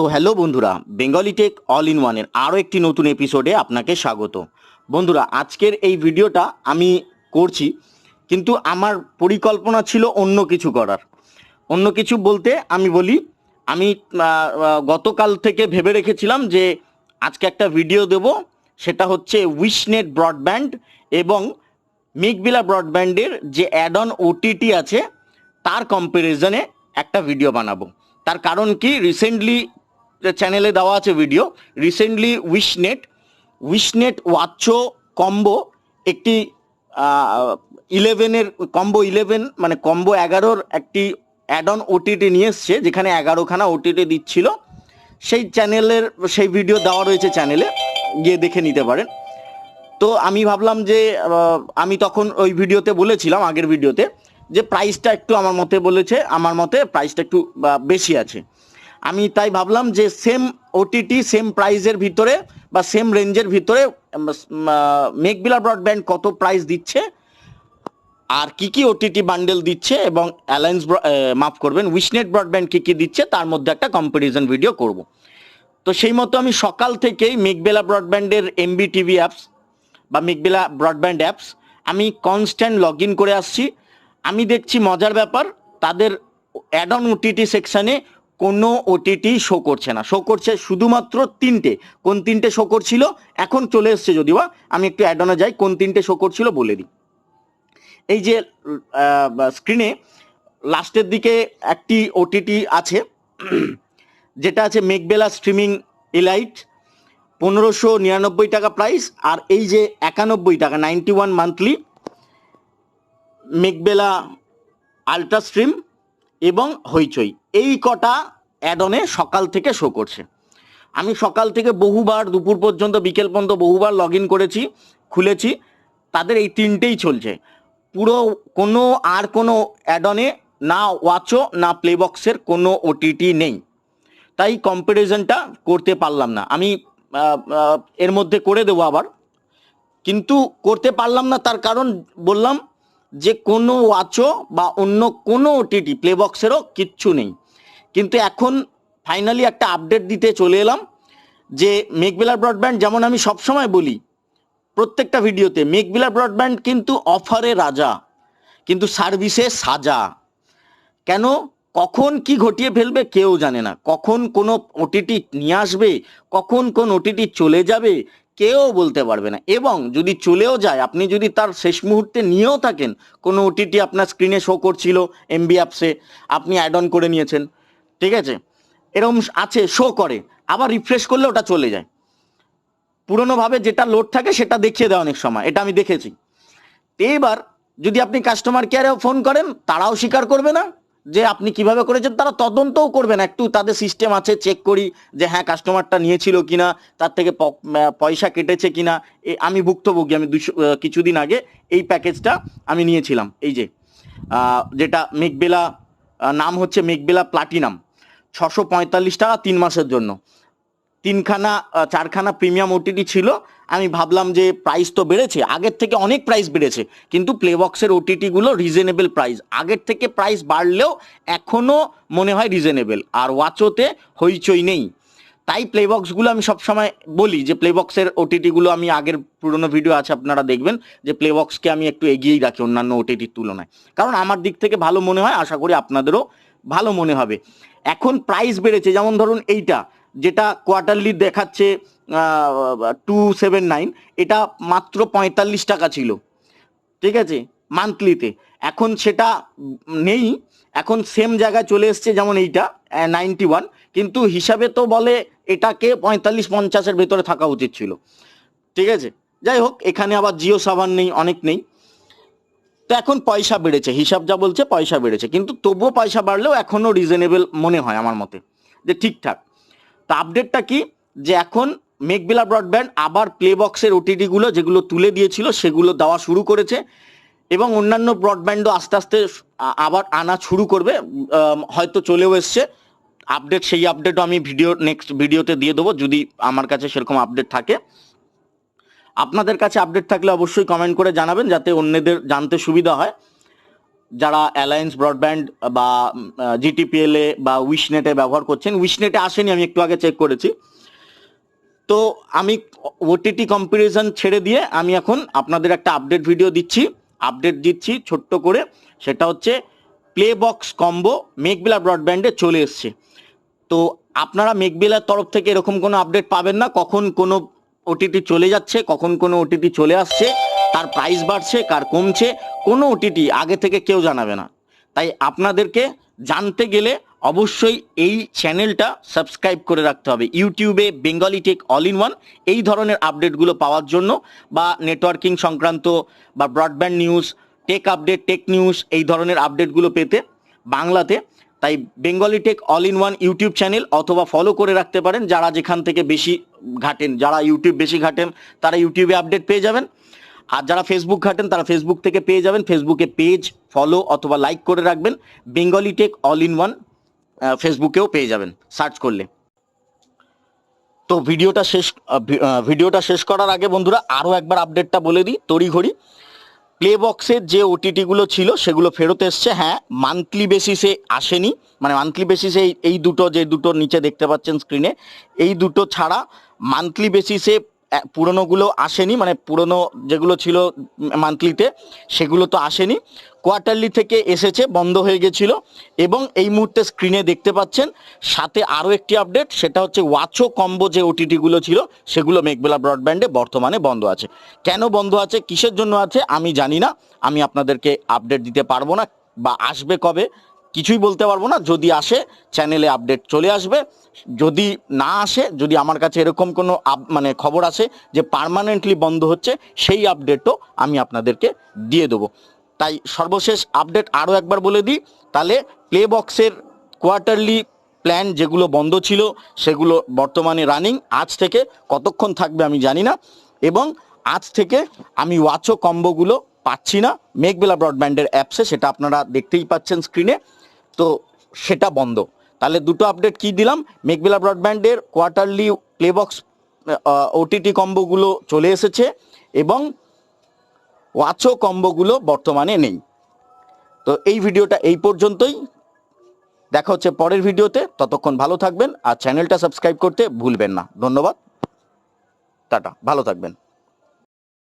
তো হ্যালো বন্ধুরা, Bengali tech all in ওয়ানের আরও একটি নতুন এপিসোডে আপনাকে স্বাগত। বন্ধুরা, আজকের এই ভিডিওটা আমি করছি, কিন্তু আমার পরিকল্পনা ছিল অন্য কিছু করার। অন্য কিছু বলতে আমি বলি, আমি গতকাল থেকে ভেবে রেখেছিলাম যে আজকে একটা ভিডিও দেব, সেটা হচ্ছে উইশনেট ব্রডব্যান্ড এবং মেঘবিলা ব্রডব্যান্ডের যে অ্যাড অন ওটিটি আছে, তার কম্প্যারিজনে একটা ভিডিও বানাবো। তার কারণ কি? রিসেন্টলি চ্যানেলে দেওয়া আছে video recently Wishnet Wishnet Watcho combo একটি ইলেভেনের কম্বো ইলেভেন মানে কম্বো এগারোর একটি অ্যাড অন ওটিটি নিয়ে এসছে, যেখানে এগারোখানা ওটিটি দিচ্ছিল। সেই চ্যানেলের সেই ভিডিও দেওয়া রয়েছে চ্যানেলে গিয়ে দেখে নিতে পারেন। তো আমি ভাবলাম যে আমি তখন ওই ভিডিওতে বলেছিলাম আগের ভিডিওতে যে প্রাইসটা একটু আমার মতে বলেছে, আমার মতে প্রাইসটা একটু বেশি আছে। আমি তাই ভাবলাম যে সেম ওটিটি সেম প্রাইজের ভিতরে বা সেম রেঞ্জের ভিতরে মেকবিলা ব্রডব্যান্ড কত প্রাইস দিচ্ছে, আর কি কি ওটিটি বান্ডেল দিচ্ছে এবং অ্যালায়েন্স মাফ করবেন উইশনেট ব্রডব্যান্ড কি কি দিচ্ছে, তার মধ্যে একটা কম্পারিজন ভিডিও করব। তো সেই মতো আমি সকাল থেকেই মেঘবেলা ব্রডব্যান্ডের এমবি টিভি অ্যাপস বা মেঘবেলা ব্রডব্যান্ড অ্যাপস আমি কনস্ট্যান্ট লগ ইন করে আসছি। আমি দেখছি মজার ব্যাপার, তাদের অ্যাড অন ওটিটি সেকশানে কোনো ওটিটি শো করছে না। শো করছে শুধুমাত্র তিনটে। কোন তিনটে শো করছিল? এখন চলে এসছে যদিও, আমি একটু অ্যাড অনে যাই, কোন তিনটে শো করছিল বলে দিই। এই যে স্ক্রিনে লাস্টের দিকে একটি ওটিটি আছে, যেটা আছে মেঘবেলা স্ট্রিমিং ইলাইট পনেরোশো নিরানব্বই টাকা প্রাইস আর এই যে একানব্বই টাকা ninety one monthly Meghbela ultra stream এবং হইচই। এই কটা অ্যাডনে সকাল থেকে শো করছে। আমি সকাল থেকে বহুবার, দুপুর পর্যন্ত, বিকেল পর্যন্ত বহুবার লগ ইন করেছি, খুলেছি, তাদের এই তিনটেই চলছে। পুরো কোনো আর কোনো অ্যাডনে না ওয়াচও না প্লেবক্সের কোনো ওটিটি নেই। তাই কম্পারিজনটা করতে পারলাম না। আমি এর মধ্যে করে দেবো আবার। কিন্তু করতে পারলাম না, তার কারণ বললাম যে কোনো ওয়াচও বা অন্য কোনো ওটিটি প্লেবক্সেরও কিচ্ছু নেই। কিন্তু এখন ফাইনালি একটা আপডেট দিতে চলে এলাম যে মেঘবেলার ব্রডব্যান্ড যেমন আমি সবসময় বলি, প্রত্যেকটা ভিডিওতে মেঘবিলার ব্রডব্যান্ড কিন্তু অফারে রাজা, কিন্তু সার্ভিসে সাজা। কেন? কখন কি ঘটিয়ে ফেলবে কেউ জানে না। কখন কোনো ওটিটি নিয়ে আসবে, কখন কোন ওটিটি চলে যাবে, কেউ বলতে পারবে না। এবং যদি চলেও যায়, আপনি যদি তার শেষ মুহূর্তে নিয়েও থাকেন, কোনো ওটিটি আপনার স্ক্রিনে শো করছিল এমবি অ্যাপসে আপনি অ্যাড অন করে নিয়েছেন ঠিক আছে? এরকম আছে শো করে। আবার রিফ্রেশ করলে ওটা চলে যায়। পুরনোভাবে যেটা লোড থাকে সেটা দেখিয়ে দেয় অনেক সময়। এটা আমি দেখেছি। এবার যদি আপনি কাস্টমার কেয়ারেও ফোন করেন, তারাও স্বীকার করবে না যে আপনি কীভাবে করেছেন। তারা তদন্তও করবে না। একটু তাদের সিস্টেম আছে চেক করি যে হ্যাঁ কাস্টমারটা নিয়েছিল কিনা, তার থেকে পয়সা কেটেছে কিনা। আমি ভুক্তভোগী। আমি দুশো কিছুদিন আগে এই প্যাকেজটা আমি নিয়েছিলাম। এই যে যেটা মেঘবেলা নাম হচ্ছে মেঘবেলা প্লাটিনাম। ছশো পঁয়তাল্লিশ টাকা তিন মাসের জন্য। তিনখানা চারখানা প্রিমিয়াম ওটিটি ছিল। আমি ভাবলাম যে প্রাইস তো বেড়েছে, আগের থেকে অনেক প্রাইস বেড়েছে, কিন্তু প্লেবক্সের ওটিটিগুলো রিজনেবল প্রাইস আগের থেকে প্রাইস বাড়লেও এখনও মনে হয় রিজনেবল আর ওয়াচোতে হইচই নেই। তাই প্লেবক্সগুলো আমি সবসময় বলি যে প্লেবক্সের ওটিটিগুলো আমি আগের পুরনো ভিডিও আছে, আপনারা দেখবেন, যে প্লেবক্সকে আমি একটু এগিয়েই রাখি অন্যান্য ওটিটির তুলনায়। কারণ আমার দিক থেকে ভালো মনে হয়, আশা করি আপনাদেরও ভালো মনে হবে। এখন প্রাইস বেড়েছে, যেমন ধরুন এইটা, যেটা কোয়ার্টারলি দেখাচ্ছে টু সেভেন নাইন এটা মাত্র পঁয়তাল্লিশ টাকা ছিল। ঠিক আছে? মান্থলিতে এখন সেটা নেই। এখন সেম জায়গায় চলে এসছে, যেমন এইটা নাইনটি ওয়ান কিন্তু হিসাবে তো বলে এটাকে পঁয়তাল্লিশ পঞ্চাশের ভেতরে থাকা উচিত ছিল। ঠিক আছে? যাই হোক, এখানে আবার জিও সাবান নেই, অনেক নেই। তো এখন পয়সা বেড়েছে, হিসাব যা বলছে পয়সা বেড়েছে, কিন্তু তবুও পয়সা বাড়লেও এখনও রিজনেবল মনে হয় আমার মতে, যে ঠিকঠাক। তা আপডেটটা কি? যে এখন মেঘবেলা ব্রডব্যান্ড আবার প্লেবক্সের ওটিটিগুলো যেগুলো তুলে দিয়েছিল সেগুলো দেওয়া শুরু করেছে এবং অন্যান্য ব্রডব্যান্ডও আস্তে আস্তে আবার আনা শুরু করবে হয়তো চলেও এসছে। আপডেট সেই আপডেটও আমি ভিডিও নেক্সট ভিডিওতে দিয়ে দেবো, যদি আমার কাছে সেরকম আপডেট থাকে। আপনাদের কাছে আপডেট থাকলে অবশ্যই কমেন্ট করে জানাবেন যাতে অন্যদের জানতে সুবিধা হয়। যারা অ্যালায়েন্স ব্রডব্যান্ড বা জিটিপিএলএ বা উইশনেটে ব্যবহার করছেন উইশনেটে আসেনি, আমি একটু আগে চেক করেছি। তো আমি ওটিটি কম্পারিজন ছেড়ে দিয়ে আমি এখন আপনাদের একটা আপডেট ভিডিও দিচ্ছি। আপডেট দিচ্ছি ছোট্ট করে, সেটা হচ্ছে প্লে বক্স কম্বো মেকবিলা ব্রডব্যান্ডে চলে এসছে। তো আপনারা মেকবিলার তরফ থেকে এরকম কোনো আপডেট পাবেন না, কখন কোনো ওটিটি চলে যাচ্ছে, কখন কোনো ওটিটি চলে আসছে, তার প্রাইস বাড়ছে, কার কমছে, কোনো ওটিটি আগে থেকে কেউ জানাবে না। তাই আপনাদেরকে জানতে গেলে অবশ্যই এই চ্যানেলটা সাবস্ক্রাইব করে রাখতে হবে। ইউটিউবে Bengali tech all in one এই ধরনের আপডেটগুলো পাওয়ার জন্য বা নেটওয়ার্কিং সংক্রান্ত বা broadband news tech update tech news এই ধরনের আপডেটগুলো পেতে বাংলাতে তাই Bengali tech all in one YouTube channel অথবা ফলো করে রাখতে পারেন। যারা যেখান থেকে বেশি ঘাটেন, যারা ইউটিউব বেশি ঘাটেন, তারা ইউটিউবে আপডেট পেয়ে যাবেন। আর যারা ফেসবুক ঘাটেন, তারা ফেসবুক থেকে পেয়ে যাবেন। ফেসবুকে পেজ ফলো অথবা লাইক করে রাখবেন। Bengali tech all in one ফেসবুকেও পেয়ে যাবেন। সার্চ করলে। তো ভিডিওটা শেষ ভিডিওটা শেষ করার আগে বন্ধুরা আরও একবার আপডেটটা বলে দিই। তড়িঘড়ি। প্লে বক্সের যে ওটিটিগুলো ছিল, সেগুলো ফেরত এসছে। হ্যাঁ মান্থলি বেসিসে আসেনি। মানে মান্থলি বেসিসে এই- এই দুটো, যে দুটো নিচে দেখতে পাচ্ছেন স্ক্রিনে এই দুটো ছাড়া মান্থলি বেসিসে পুরনোগুলো আসেনি মানে পুরনো যেগুলো ছিল মান্থলিতে সেগুলো তো আসেনি। কোয়ার্টারলি থেকে এসেছে, বন্ধ হয়ে গেছিল এবং এই মুহূর্তে স্ক্রিনে দেখতে পাচ্ছেন, সাথে আরও একটি আপডেট সেটা হচ্ছে ওয়াচো কম্বো যে ওটিটিগুলো ছিল, সেগুলো মেঘবেলা ব্রডব্যান্ডে বর্তমানে বন্ধ আছে। কেন বন্ধ আছে, কিসের জন্য আছে, আমি জানি না, আমি আপনাদেরকে আপডেট দিতে পারব না, বা আসবে কবে কিছুই বলতে পারব না। যদি আসে চ্যানেলে আপডেট চলে আসবে। যদি না আসে, যদি আমার কাছে এরকম কোনো মানে খবর আসে যে পার্মানেন্টলি বন্ধ হচ্ছে, সেই আপডেটও আমি আপনাদেরকে দিয়ে দেবো। তাই সর্বশেষ আপডেট আরও একবার বলে দিই, তাহলে প্লে বক্সের কোয়ার্টারলি প্ল্যান যেগুলো বন্ধ ছিল, সেগুলো বর্তমানে রানিং আজ থেকে কতক্ষণ থাকবে আমি জানি না। এবং আজ থেকে আমি ওয়াচো কম্বোগুলো পাচ্ছি না। মেঘবেলা ব্রডব্যান্ডের অ্যাপসে সেটা আপনারা দেখতেই পাচ্ছেন স্ক্রিনে তো সেটা বন্ধ। তাহলে দুটো আপডেট কি দিলাম? মেঘবেলা ব্রডব্যান্ডের কোয়ার্টারলি প্লেবক্স ওটিটি কম্বোগুলো চলে এসেছে এবং ওয়াচও কম্বোগুলো বর্তমানে নেই। তো এই ভিডিওটা এই পর্যন্তই। দেখা হচ্ছে পরের ভিডিওতে। ততক্ষণ ভালো থাকবেন আর চ্যানেলটা সাবস্ক্রাইব করতে ভুলবেন না। ধন্যবাদ। টাটা। ভালো থাকবেন।